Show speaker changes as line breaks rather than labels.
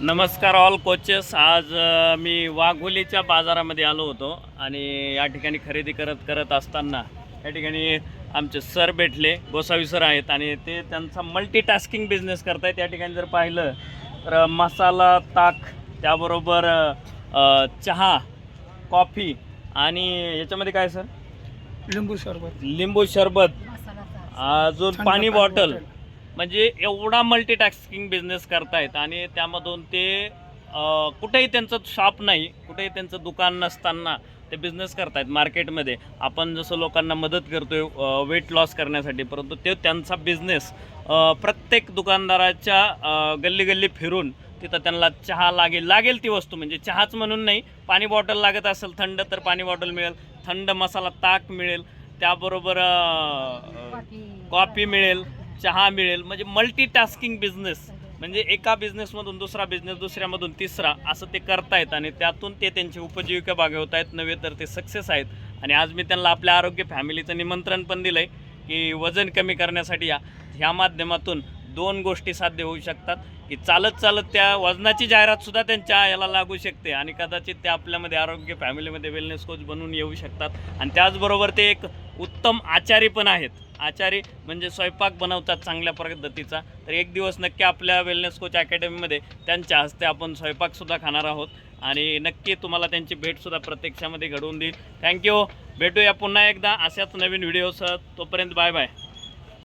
नमस्कार all coaches आज मी वाघोलीच्या बाजारामध्ये आलो होतो आणि या ठिकाणी खरेदी करत करत असताना या ठिकाणी आमचे सर भेटले. गोसावी सर आहेत आणि ते त्यांचा मल्टीटास्किंग बिझनेस करतायत. या ठिकाणी जर पाहिलं तर मसाला ताक त्याबरोबर चहा कॉफी आणि याच्यामध्ये काय सर?
लिंबू सरबत
लिंबू सरबत अजून पाणी बॉटल. म्हणजे एवढा मल्टीटास्किंग बिझनेस करतायत आणि त्यामधून ते कुठेही त्यांचं शॉप नाही कुठेही त्यांचं दुकान नसताना ते बिझनेस करतायत मार्केटमध्ये आपण जसं लोकांना मदत करतोय वेट लॉस करण्यासाठी परंतु ते त्यांचा बिझनेस प्रत्येक दुकानदाराच्या गल्ली गल्ली फिरून तिथं त्यांना चहा लागेल लागेल ती वस्तू म्हणजे चहाच म्हणून नाही पाणी बॉटल लागत असेल थंड तर पाणी बॉटल मिळेल थंड मसाला ताक मिळेल त्याबरोबर कॉफी मिळेल. चहा मिळेल म्हणजे मल्टीटास्किंग बिझनेस म्हणजे एका बिझनेसमधून दुसरा बिझनेस दुसऱ्यामधून तिसरा असं ते करतायत आणि त्यातून ते त्यांची उपजीविका भागवत आहेत नव्हे तर ते सक्सेस आहेत. आणि आज मी त्यांना आपल्या आरोग्य फॅमिलीचं निमंत्रण पण दिलं आहे की वजन कमी करण्यासाठी या ह्या माध्यमातून दोन गोष्टी साध्य होऊ शकतात की चालत चालत त्या वजनाची जाहिरातसुद्धा त्यांच्या याला लागू शकते आणि कदाचित ते आपल्यामध्ये आरोग्य फॅमिलीमध्ये वेलनेस कोच बनून येऊ शकतात. आणि त्याचबरोबर ते एक उत्तम आचारी पण आहेत. आचारी म्हणजे स्वयंपाक बनवतात चांगल्या पद्धतीचा. तर एक दिवस नक्की आपल्या वेलनेस कोच अकॅडमीमध्ये त्यांच्या हस्ते आपण स्वयंपाकसुद्धा खाणार आहोत. आणि नक्की तुम्हाला त्यांची भेटसुद्धा प्रत्यक्षामध्ये घडवून देईल. थँक्यू भेटूया पुन्हा एकदा. अशाच नवीन व्हिडिओसह तोपर्यंत बाय बाय